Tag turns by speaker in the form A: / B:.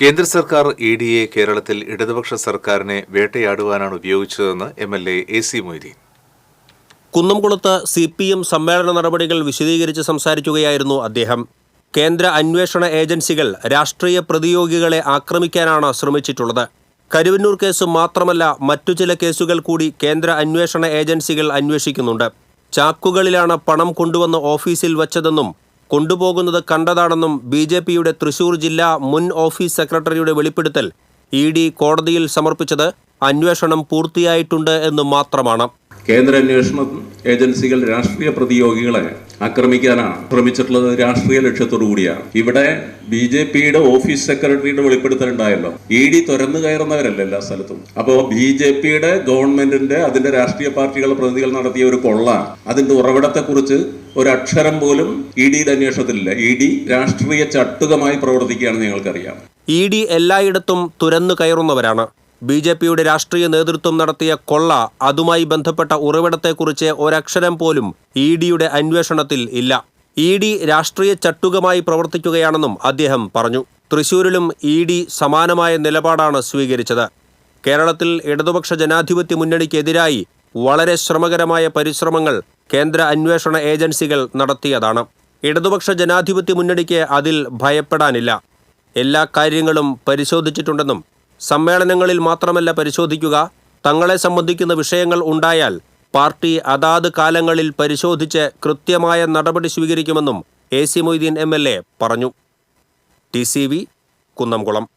A: കേന്ദ്ര സർക്കാർ E D A കേരളത്തിൽ ഇടതുപക്ഷ സർക്കാരിനെ വേട്ടയാടുവാനാണ് ഉപയോഗിച്ചതെന്ന് M L A A C Moideen.
B: കുന്നംകുളത്ത് സി പി എം സമ്മേളന നടപടികൾ വിശദീകരിച്ച് സംസാരിക്കുകയായിരുന്നു അദ്ദേഹം. കേന്ദ്ര അന്വേഷണ ഏജൻസികൾ രാഷ്ട്രീയ പ്രതിയോഗികളെ ആക്രമിക്കാനാണ് ശ്രമിച്ചിട്ടുള്ളത്. കരുവന്നൂർ കേസ് മാത്രമല്ല മറ്റു ചില കേസുകൾ കൂടി കേന്ദ്ര അന്വേഷണ ഏജൻസികൾ അന്വേഷിക്കുന്നുണ്ട്. ചാക്കുകളിലാണ് പണം കൊണ്ടുവന്ന് ഓഫീസിൽ വച്ചതെന്നും കൊണ്ടുപോകുന്നത് കണ്ടതാണെന്നും ബി ജെ പിയുടെ തൃശൂർ ജില്ലാ മുൻ ഓഫീസ് സെക്രട്ടറിയുടെ വെളിപ്പെടുത്തൽ ഇ ഡി കോടതിയിൽ സമർപ്പിച്ചത് അന്വേഷണം പൂർത്തിയായിട്ടുണ്ട് എന്ന് മാത്രമാണ്.
C: കേന്ദ്ര അന്വേഷണ ഏജൻസികൾ രാഷ്ട്രീയ പ്രതിയോഗികളെ ആക്രമിക്കാനാണ് ശ്രമിച്ചിട്ടുള്ളത് രാഷ്ട്രീയ ലക്ഷ്യത്തോടു കൂടിയാണ്. ഇവിടെ ബി ജെ പിയുടെ ഓഫീസ് സെക്രട്ടറിയുടെ വെളിപ്പെടുത്തലുണ്ടായല്ലോ. ഇ ഡി തുരന്നു കയറുന്നവരല്ല എല്ലാ സ്ഥലത്തും. അപ്പോ ബി ജെ പിയുടെ ഗവൺമെന്റിന്റെ അതിന്റെ രാഷ്ട്രീയ പാർട്ടികളുടെ പ്രതിനിധികൾ നടത്തിയ ഒരു കൊള്ള. അതിന്റെ ഉറവിടത്തെക്കുറിച്ച് ഒരു അക്ഷരം പോലും ഇ ഡിയുടെ അന്വേഷണത്തിലില്ല. ഇ ഡി രാഷ്ട്രീയ ചട്ടുകമായി പ്രവർത്തിക്കുകയാണെന്ന് ഞങ്ങൾക്കറിയാം.
B: ഇ ഡി എല്ലായിടത്തും തുരന്നു കയറുന്നവരാണ്. ബി ജെ പിയുടെ രാഷ്ട്രീയ നേതൃത്വം നടത്തിയ കൊള്ള അതുമായി ബന്ധപ്പെട്ട ഉറവിടത്തെക്കുറിച്ച് ഒരക്ഷരം പോലും ഇ ഡിയുടെ അന്വേഷണത്തിൽ ഇല്ല. ഇ ഡി രാഷ്ട്രീയ ചട്ടുകമായി പ്രവർത്തിക്കുകയാണെന്നും അദ്ദേഹം പറഞ്ഞു. തൃശൂരിലും ഇ ഡി സമാനമായ നിലപാടാണ് സ്വീകരിച്ചത്. കേരളത്തിൽ ഇടതുപക്ഷ ജനാധിപത്യ മുന്നണിക്കെതിരായി വളരെ ശ്രമകരമായ പരിശ്രമങ്ങൾ കേന്ദ്ര അന്വേഷണ ഏജൻസികൾ നടത്തിയതാണ്. ഇടതുപക്ഷ ജനാധിപത്യ മുന്നണിക്ക് അതിൽ ഭയപ്പെടാനില്ല. എല്ലാ കാര്യങ്ങളും പരിശോധിച്ചിട്ടുണ്ടെന്നും സമ്മേളനങ്ങളിൽ മാത്രമല്ല പരിശോധിക്കുക. തങ്ങളെ സംബന്ധിക്കുന്ന വിഷയങ്ങൾ ഉണ്ടായാൽ പാർട്ടി അതാത് കാലങ്ങളിൽ പരിശോധിച്ച് കൃത്യമായ നടപടി സ്വീകരിക്കുമെന്നും A C Moideen M L A പറഞ്ഞു. T C V Kunnamkulam.